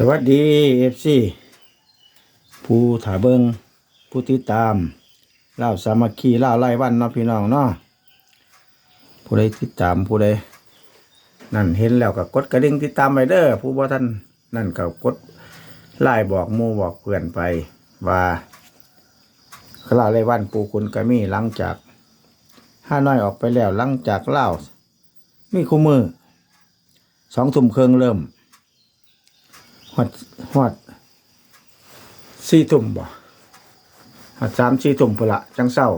สวัสดีเอฟซีผู้ถ่าเบิงผู้ติดตามเล่าสามัคคีเล่าไล่วันเนาะพี่น้องเนาะผู้ใดติดตามผู้ใดนั่นเห็นแล้วก็กดกระดิ่งติดตามไปเด้อผู้บ่ท่านนั่นก็กดไล่บอกมูบอกเพื่อนไปว่าเล่าไล่วันปูคุณกะมีหลังจากห้าน้อยออกไปแล้วหลังจากเล่ามีคู่มือสองทุ่มเครื่องเริ่ม อดหอดสี่ตุ่มบ่หอดสามสี่ตุ่มพละจังเศร้า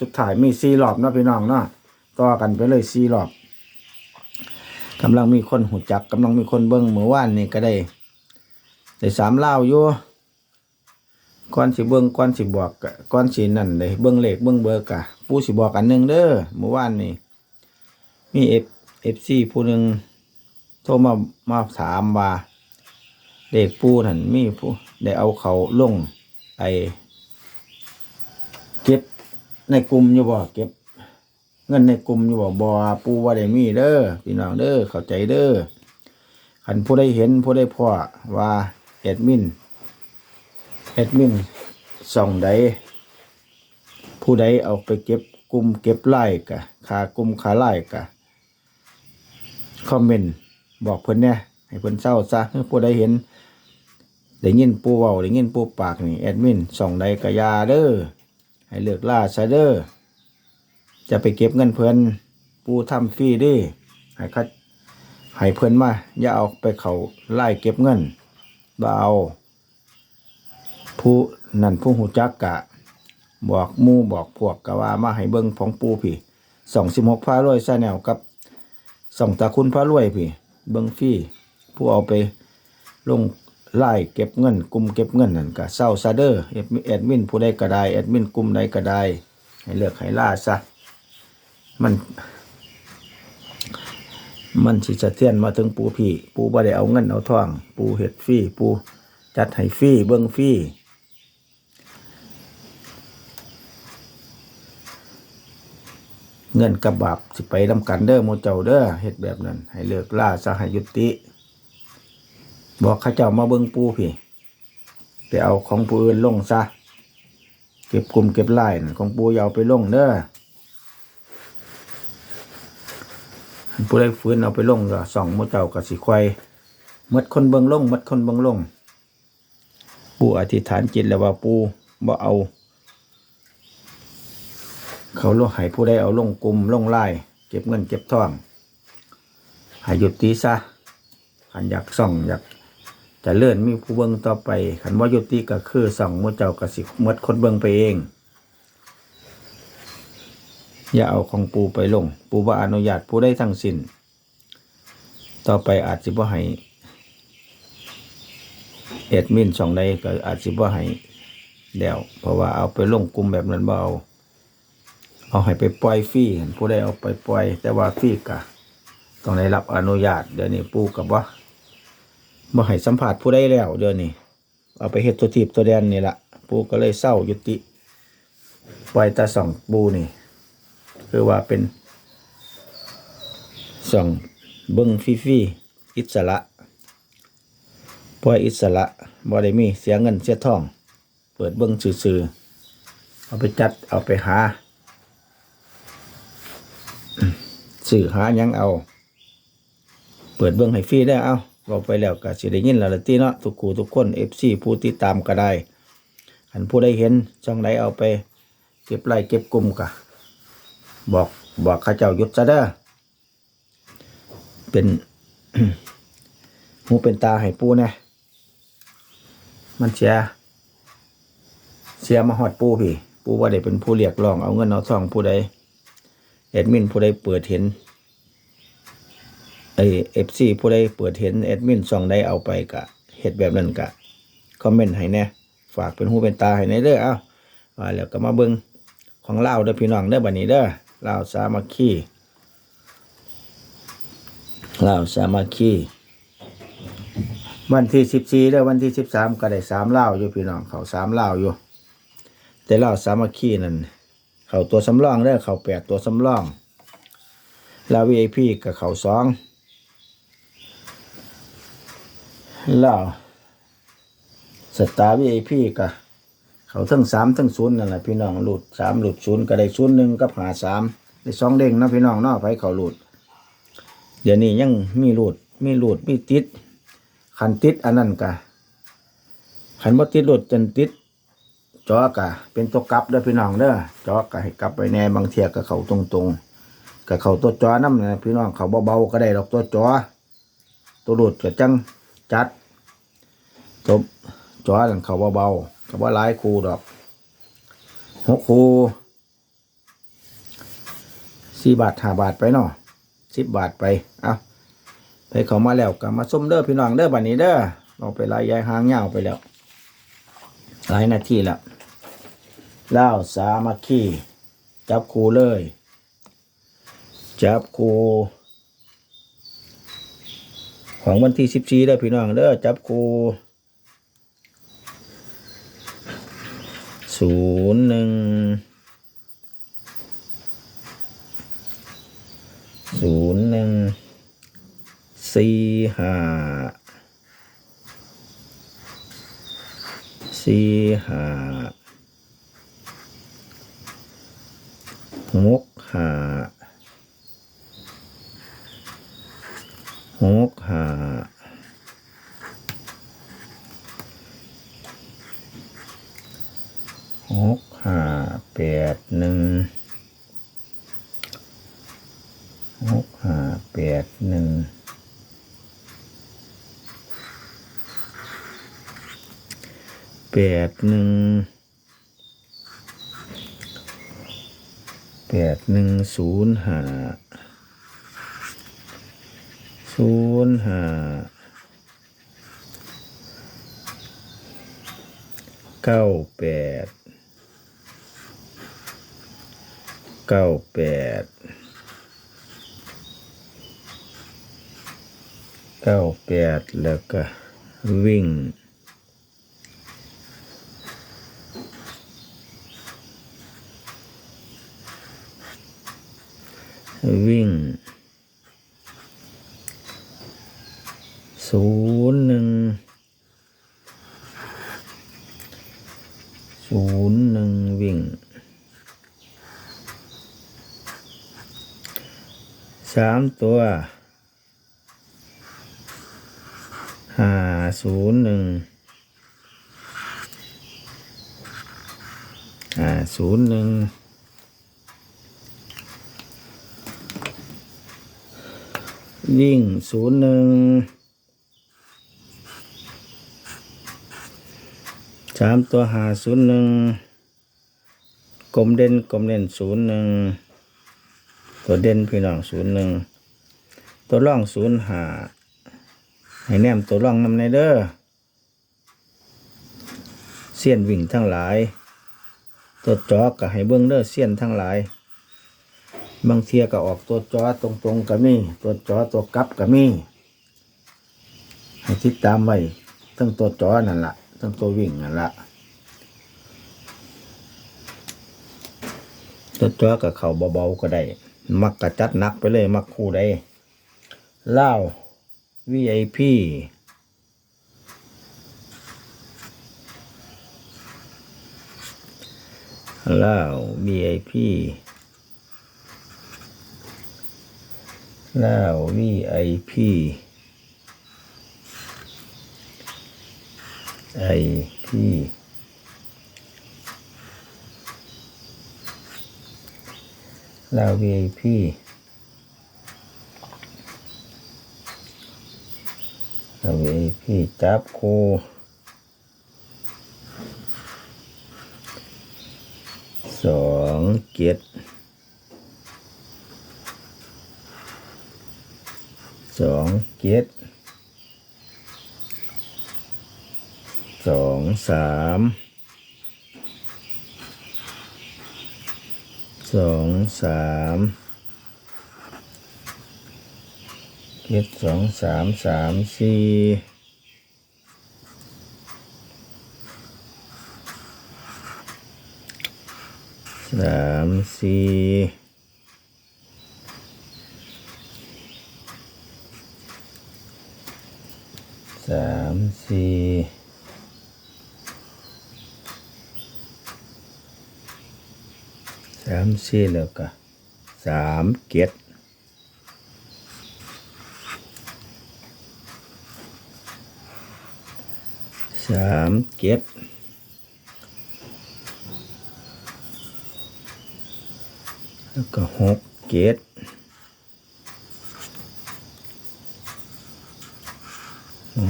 สุดท้ายมีสี่รอบเนาะพี่น้องเนาะต่อกันไปเลยสี่รอบกำลังมีคนหูจักกำลังมีคนเบิ้งเมื่อวานนี่ก็ได้ได้สามเล่าอยู่ก่อนสิเบิ้งก่อนสิบอกกะก่อนสินั่นเลยเบิ้งเลขเบิ้งเบอร์กะผู้สิบอกอันหนึ่งเด้อเมื่อวานนี่มีเอฟเอฟซีผู้หนึ่งโทรมามาถามว่า เด็กปูนั่นมีผู้ได้เอาเขาลงไอเก็บในกลุ่มอยู่บ่เก็บ เงินในกลุ่มอยู่บ่บ่ปูว่าได้มีเด้อพี่น้องเด้อเข้าใจเด้อคันผู้ใดเห็นผู้ใดพ่อว่าแอดมินแอดมินส่องใดผู้ใดเอาไปเก็บกลุ่มเก็บไล่กะคากลุ่มขาไล่กะคอมเมนต์บอกเพิ่นเนี่ย ให้เพิ่นเศร้าซะเมื่อผู้ใดเห็นได้ยินปูเว้าได้ยินปูปากนี่แอดมินส่องใดกะยาเด้อให้เลือกล่าซะเด้อจะไปเก็บเงินเพิ่นปูทำฟรีดิให้คัดให้เพิ่นมาอย่าเอาไปเขาไล่เก็บเงินบ่เอา ผู้นั่นผู้หูจักกะ บอกมู่บอกพวกกะว่ามาให้เบิ่งของปูพี่สองสิบหกพารวยซาแนวกับสองตาคุณพารวยพี่ เบิ่งฟรี ผู้เอาไปลงไล่เก็บเงินกลุ่มเก็บเงินนั่นก็เศร้าซะเด้อแอดมิแอดมินผู้ใดก็ได้แอดมินกลุ่มใดก็ได้ให้เลือกให้ล่าซะมันมันสิสะเทือนมาถึงปูพี่ ปูบ่ได้เอาเงินเอาทอง ปูเฮ็ดฟรีปูจัดให้ฟรีเบิ่งฟรีเงินกับบาปสิไปนำกันเด้อหมู่เจ้าเด้อเฮ็ดแบบนั้น ให้เลิกล่าซะให้ยุติ บอกข้าเจ้ามาเบิ่งปูพี่ไปเอาของปูอื่นลงซะ เก็บกลุ่มเก็บไล่ของปูยาวไปลงเด้อผู้ใดฟื้นเอาไปลงก็สองมือเจ้ากับสิควายหมดคนเบิงลงหมดคนเบิงลง ปูอธิษฐานจิตแล้วว่าปูบ่เอา เขาลงให้ผู้ใดเอาลงกลุ่มลงไล่เก็บเงินเก็บทองให้หยุดตีซะขันอยากส่องอยาก จะเลื่อนมีผู้เบิ่งต่อไปขันว่ายุติก็คือส่องมือเจ้ากสิมดคนเบิ่งไปเอง อย่าเอาของปูไปลง ปูว่าอนุญาตผู้ได้ทั้งสิ้นต่อไปอาจสิบ่ให้เอ็ดมินช่องใดก็อาจสิบ่ให้แล้วเพราะว่าเอาไปลงกลุ่มแบบนั้นเอาเอาให้ไปปล่อยฟรีผู้ใดเอาไปปล่อย แต่ว่าฟรีกะต้องได้รับอนุญาตเดี๋ยวนี้ปูกับว่า บ่ให้สัมผัสผู้ใดแล้วเดี๋ยวนี้เอาไปเฮ็ดตัวทีบตัวแดนนี่ละปูก็เลยเศร้ายุติปล่อยตาสองปูนี่ คือว่าเป็นสองเบิ้งฟรีอิสระปล่อยอิสระบ่ได้มีเสียเงินเสียทอง เปิดเบิ้งซื่อๆเอาไปจัดเอาไปหาสื่อหายังเอา เปิดเบิ้งให้ฟรีได้เอา บอกไปแล้วก็สิได้ยินแล้วละติเนาะทุกคู่ทุกคน FC ผู้ติดตามก็ได้หันผู้ใดเห็นช่องไหนเอาไปเก็บไล่เก็บกลุ่มกะบอกบอกข้าเจ้ายุดซะเด้อเป็นหูเป็นตาให้ปูนี่ยมันเสียเสียมาหอดปูพี่ ปูว่าได้เป็นผู้เรียกร้องเอาเงินเอาทองผู้ใดแอดมินผู้ใดเปิดเห็น ไอเอฟซีผู้ใดเปิดเห็นแอดมินส่องได้เอาไปกะเฮ็ดแบบนั้นกะคอมเมนต์ให้แน่ฝากเป็นหูเป็นตาให้ในเด้อเอ้าว่าแล้วก็มาเบิ่งของเล่าเด้อพี่น้องเด้อบัดนี้เด้อเล่าสามัคคีเล่าสามัคคีวันที่สิบสี่เด้อวันที่สิบสามก็ได้สามเล่าอยู่พี่น้องเขาสามเล่าอยู่ แต่เล่าสามัคคีนั่นเขาตัวสำรองเด้อเขาแปดตัวสำรองล้ว VIP กับเขาสอง แล้วตาร์วีไอพีกะเขาทั้งสามทั้งศูนย์นั่นแหละพี่น้องหลุดสามหลุดศูนย์ก็ได้ศูนย์หนึ่งกับหาสามได้สองเด้งนะพี่น้องนาไปเขาหลุด เดี๋ยวนี้ยังมีหลุดมีหลุดมีติดขันติดอันนั้นกะขันบ่ติดหลุดจนติดจอกะเป็นตัวกลับเด้อพี่น้องเด้อจอกะให้กลับไปแน่บางเทียกับเขาตรงๆกับเขาตัวจอน้ำนะพี่น้องเขาเบาๆก็ได้ดอกตัวจอตัวหลุดก็จัง จัดตัวจอนั่นเขาเบาๆกับว่าหลายคูดอกหกครูสี่บาทห้าบาทไปเนาะสิบบาทไปเอาไปเขามาแล้วก็มาส้มเด้อพี่น้องเด้อบัดนี้เด้อเราไปลายยายหางเงาไปแล้วหลายนาทีแล้วเล่าสามัคคีจับครูเลย จับครู ของวันที่สิบสี่เด้อพี่น้องเด้อจับคูศูนย์หนึ่งศูนย์หนึ่งสี่ห้าสี่ห้าหกห้าหกห้าหกห้าแปดหนึ่งหกห้าแปดหนึ่ง แปดหนึ่งแปดหนึ่งศูนย์ห้าศูนย์ห้าเก้าแปดเก้าแปดเก้าแปดแล้วก็วิ่ง วิ่งศูนย์หนึ่งศูนย์หนึ่งวิ่งสามตัวห้าศูนย์หนึ่งห้าศูนย์หนึ่ง วิ่งศูนย์หนึ่งสามตัวหาศูนย์หนึ่งกลมเด่นกลมเด่นศูนย์หนึ่งตัวเด่นพี่น้องศูนย์หนึ่งตัวร่องศูนย์หาให้แนมตัวร่องนำในเด้อเสี้ยนวิ่งทั้งหลาย ตัวจอกก็ให้เบิ้องเด้อเสี้ยนทั้งหลาย บางเทียก็ออกตัวจอตรงๆก็มี ตัวจอตัวกลับก็มี ให้ติดตามไว้ทั้งตัวจอนั่นละทั้งตัววิ่งนั่นละตัวจอกับเขาเบาๆก็ได้ มักกระจัดนักไปเลย มักคู่ได้เล่า VIP เล่า VIP แล้ว VIP IP แล้ว VIP แล้ว VIP จับคูสองเจ็ด สองเจ็ดสองสามสองสามเจ็ดสองสามสามสี่สามสี่ thì สามสี่แล้วก็สามเกียรติสามเกียรติแล้วก็หกเกียรติ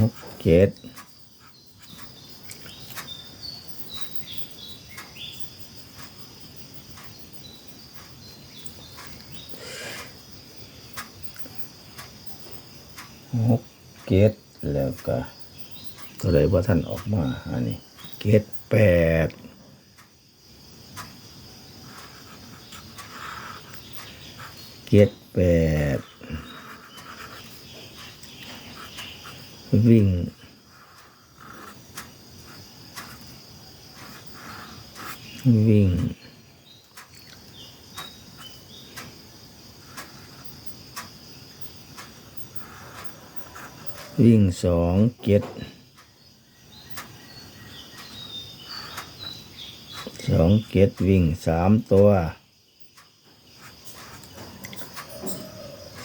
หกเกียรติ หกเกตแล้วก็ตัวใดว่าท่านออกมาอันนี้เกตแปดเกตแปดวิ่งวิ่ง วิ่งสองเจ็ดสองเจ็ดวิ่งสามตัว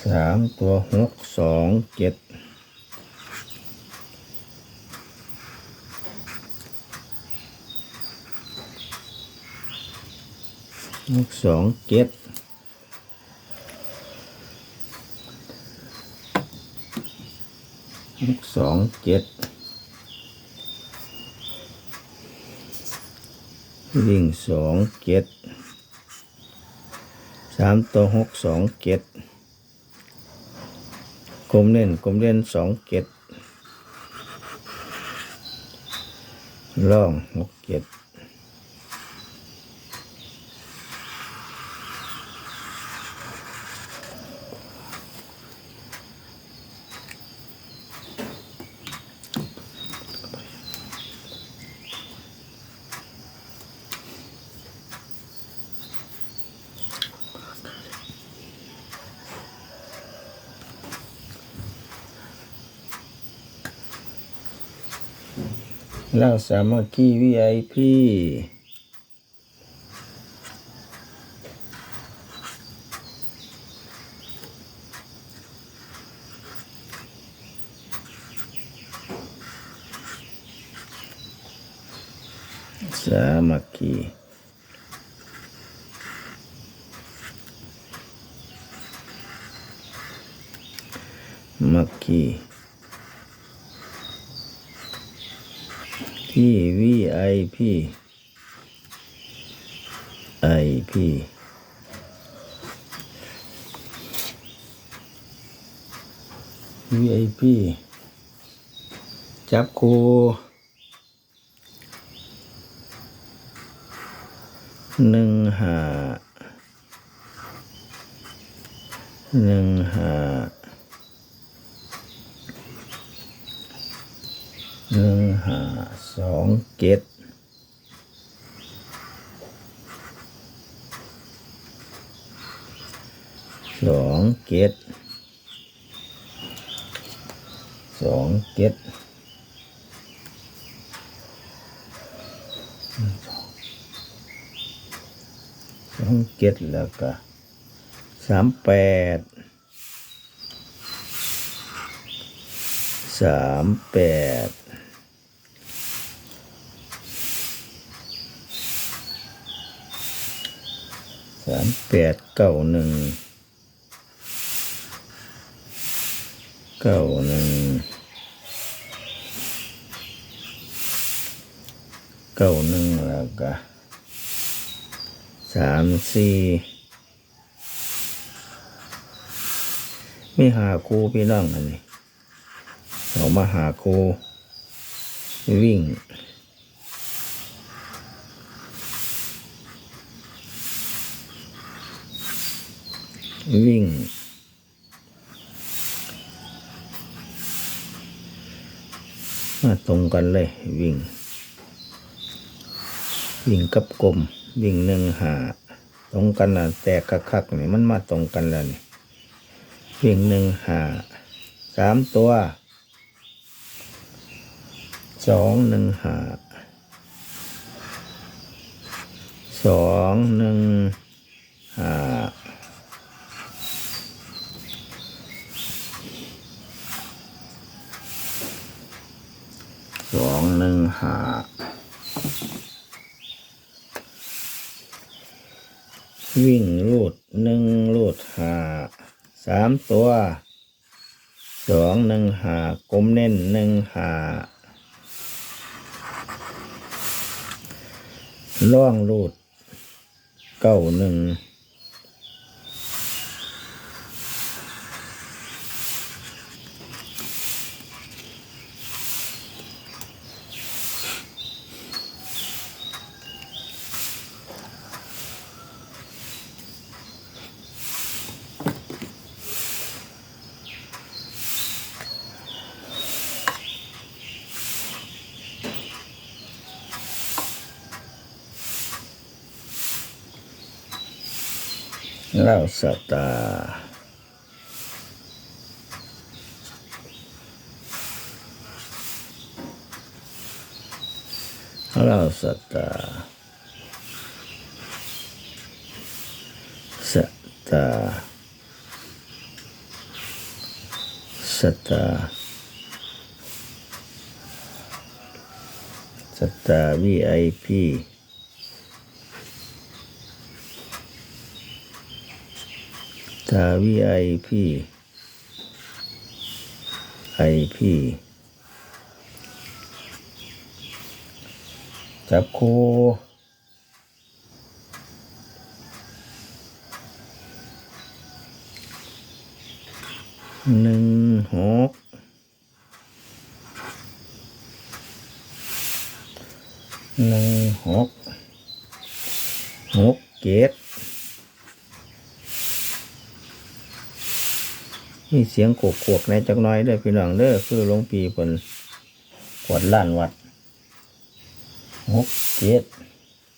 สามตัวหกสองเจ็ดหกสองเจ็ด หกสองเจ็ดวิ่งสองเจ็ดสามตัวหกสองเจ็ดกลมเล่นกลมเล่นสองเจ็ดล่องหกเจ็ด เล่าสามัคคีวีไอพีสามัคคีมัคคี ที่วีไอพีไอพีวีไอพีจับครูหนึ่งหาหนึ่งหาหนึ่งหา สองเจ็ดสองเจ็ดสองเจ็ดสองเจ็ดแล้วก็สามแปดสามแปด สามแปดเก้าหนึ่งเก้าหนึ่งเก้าหนึ่งแล้วก็สามสี่มีหาคูพี่น้องอันนี้เรามาหาคูวิ่ง วิ่ง มาตรงกันเลย วิ่ง วิ่งกับกลม วิ่งหนึ่งหาตรงกันนะแตกคักนี่มันมาตรงกันแล้วนี่วิ่งหนึ่งหาสามตัวสองหนึ่งหาสองหนึ่งหา องหนึ่งห้าวิ่งลูดหนึ่งลูดห้าสามตัวสองหนึ่งห้ากลมเน้นหนึ่งห้าล่องลูดเก้าหนึ่ง เล่าสตาเล่าสตาสตาสตาสตาร์ VIP ตาวีไอพี ไอพีจับโคหนึ่งหกหนึ่งหกหกเจ็ด มีเสียงโขกขวกในจักน้อยเด้อพี่น้องเด้อคือหลวงปีเพิ่นกวดล้านวัดหกเจ็ด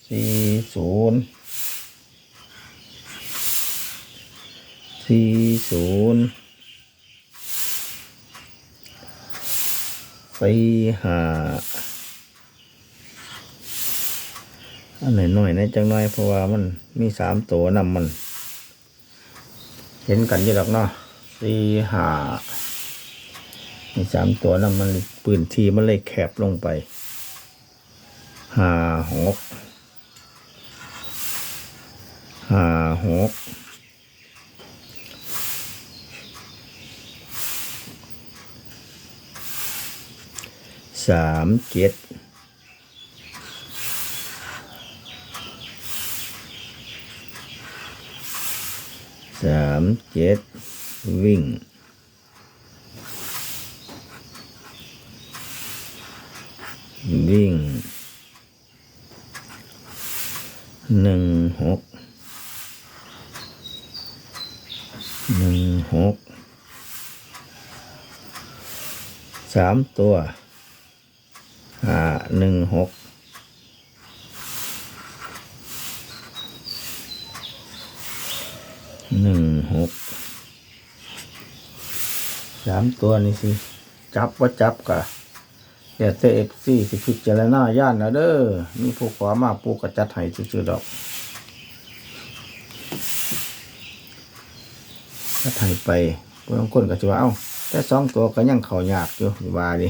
สี่ศูนย์สี่ศูนย์สี่ห้าอันไหนหน่อยในจักหน้อยเพราะว่ามันมีสามตัวนำมัน เห็นกันอยู่ดอกเนาะ สี่ห้ามีสามตัวแล้วมันปืนทีมันเลยแคบลงไปห้าหกห้าหกสามเจ็ดสามเจ็ด วิ่ง วิ่งหนึ่งหกหนึ่งหกสามตัวหาหนึ่งหกหนึ่งหก สามตัวนี่สิ จับว่าจับกะเดี๋ยวเตเอฟซีสิพิจารณาย่านนะเด้อมีผู้ขอมาปูกระจัดให้ซื่อๆดอกจัดให้ไปบางคนก็จะว่าเอ้าแต่สองตัวก็ยังเขายากอยู่ว่าดิ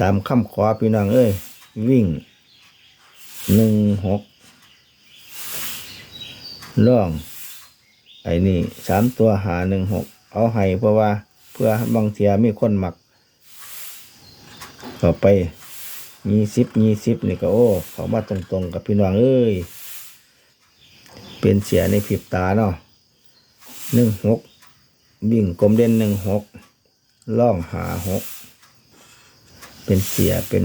ตามคำขอพี่น้องเอ้ยวิ่งหนึ่งหกล่อง ไอ้นี่สามตัวหาหนึ่งหก เอาให้เพราะว่า เพื่อบางเทียมีคนหมักเข้าไปยี่สิบยี่สิบนี่ก็โอ้เขามาตรงๆกับพี่น้องเอ้ยเป็นเสียในผิบตาเนาะหนึ่งหกวิ่งกลมเด่นหนึ่งหกล่องหาหกเป็นเสียเป็น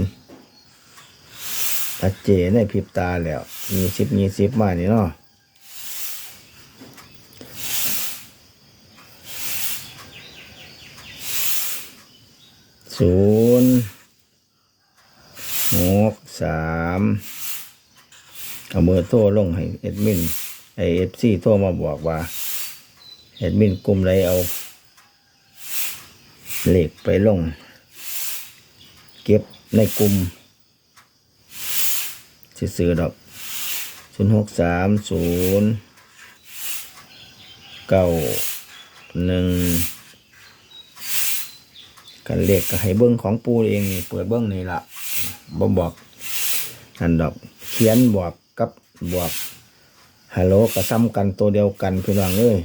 อาเจในผิบตาแล้วยี่สิบยี่สิบมานี่เนาะ ศูนย์หกสามเอาเบอโทรลงให้เอ็ดมินไอเอฟซีโทรมาบอกว่าเอ็ดมินกลุ่มไรเอาเหลขไปลง เก็บในกลุ่มซื้อๆดอกศูนย์หกสามศูนย์เก้าหนึ่ง กันเลขก็ให้เบิ้งของปูเองนี่เปิดเบิ้งนี่ละบ่บอกอันดอกเขียนบวกกับบวกฮัลโหลก็ซ้ำกันตัวเดียวกันพี่น้องเอ้ย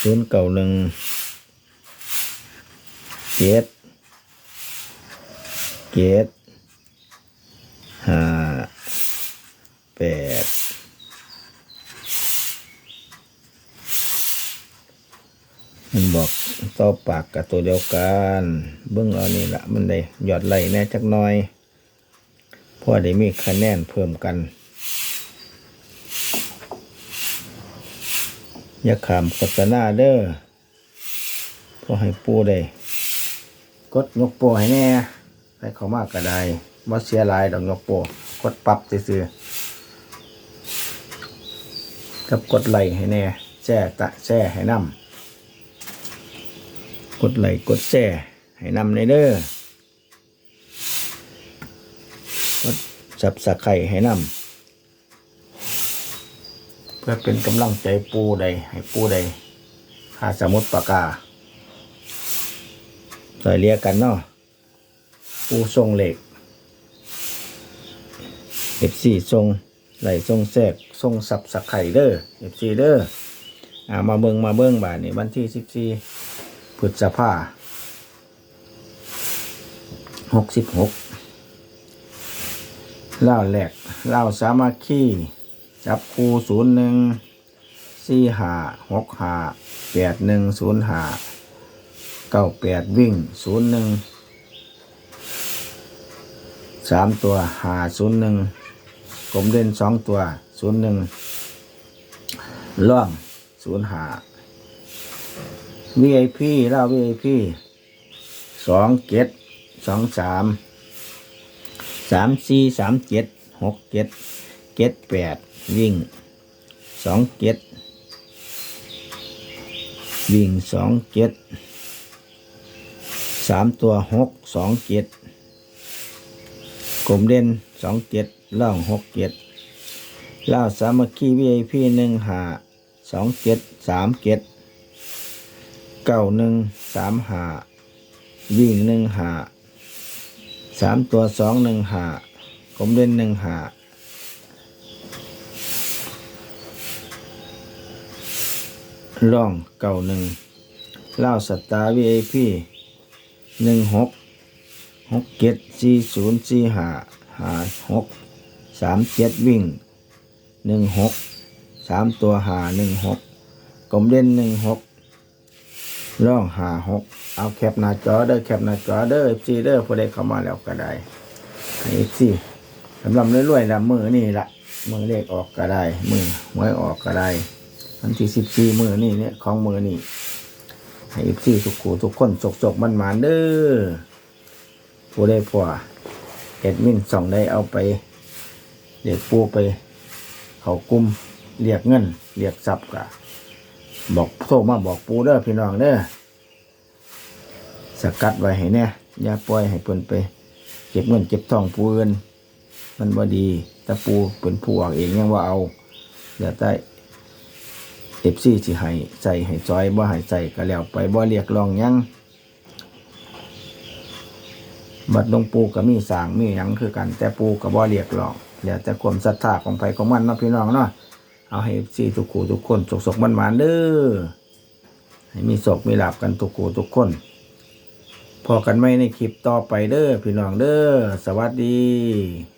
ศูนย์เก่าหนึ่งเจ็ดเจ็ดห้าแปดมัน บอกต่อปากกับตัวเดียวกัน เบิ้งเอานี่ละมันได้หยอดไหลแน่จักหน่อยเพราะได้มีคะแนนเพิ่มกันอย่าขามโฆษณาเด้อพอให้ปูได้กดยกโปรให้แน่ให้เขามากก็ได้ว่าเสียลายดอกยกโปรกดปรับซื่อกับกดไหลให้แน่แช่ตะแช่ให้น้ำ กดไลค์กดแช่ให้นำในเด้อกดสับสะไข่ให้นำเพื่อเป็นกำลังใจปูใดให้ปูใดหาสมุดปากกาใส่เรียกกันเนาะปูทรงเหล็กเอฟซีทรงไหลทรงแทรกทรงสับสักไข่เด้อเอฟซีเด้ออ่ามาเบิงมาเบิงบาทนี่วันที่สิบสี่ พฤษภาหกสิบหกเล่าแหลกเล่าสามัคคีจับคูศูนย์หนึ่งสี่หาหกหาแปดหนึ่งศูนย์หาเก้าแปดวิ่งศูนย์หนึ่งสามตัวหาศูนย์หนึ่งกลมเด่นสองตัวศูนย์หนึ่งล่องศูนย์หา VIP เล่า VIP สองเจ็ดสองสามสามสี่สามเจ็ดหกเจ็ดเจ็ดแปดวิ่งสองเจ็ดวิ่งสองเจ็ดสามตัวหกสองเจ็ดกลมเด่นสองเจ็ดล่องหกเจ็ดล่าสามัคคีวีไอพีหนึ่งหาสองเจ็ดสามเจ็ด เก้าหนึ่งสามหาวิ่งหนึ่งหาสามตัวสองหนึ่งหากลมเด่นหนึ่งหาล่องเก้าหนึ่งเล่าสตาร์วีไอพีหนึ่งหกหกเจ็ดสี่ศูนย์สี่หาหาหกสามเจ็ดวิ่งหนึ่งหกสามตัวหาหนึ่งหกกลมเด่นหนึ่งหก ร่องหาหกเอาแคปหน้าจอเด้อแคปหน้าจอเด้อเอฟซีเด้อพอได้เข้ามาแล้วก็ได้เอฟซีสำหรับรวยๆละมือนี่ละมือเลขออกก็ได้ มือหวยออกก็ได้วันที่สิบสี่มือนี่เนี่ยของมือนี่ให้เอฟซีทุกคู่ทุกคนจกๆมันมาเด้อผู้ได้พอเอ็ดมินส่องได้เอาไปเรียกปูไป เขากุมเรียกเงินเรียกทรัพย์กะ บอกโทรมาบอกปูเด้อพี่น้องเด้อสกัดไว้ให้แน่อย่าปล่อยให้เพิ่นไป เก็บเงินเก็บทองปูเงินมันบ่ดีแต่ปูเป็นผู้ออกเองยังว่าเอาเดี๋ยวได้เอฟซีสิให้ใส่ให้จอยบ่ให้ใส่ก็แล้วไปบ่เรียกร้องยังบัดลงปูก็มีสางมีหยังคือกัน แต่ปูก็บ่เรียกร้องแล้วแต่ความศรัทธาของไผของมันเนาะพี่น้องเนาะ เอาให้เอฟซีทุกคู่ทุกคนสกสกมันๆเด้อให้มีโศกมีหลับกันทุกคู่ทุกคน พอกันไม่ในคลิปต่อไปเด้อพี่น้องเด้อสวัสดี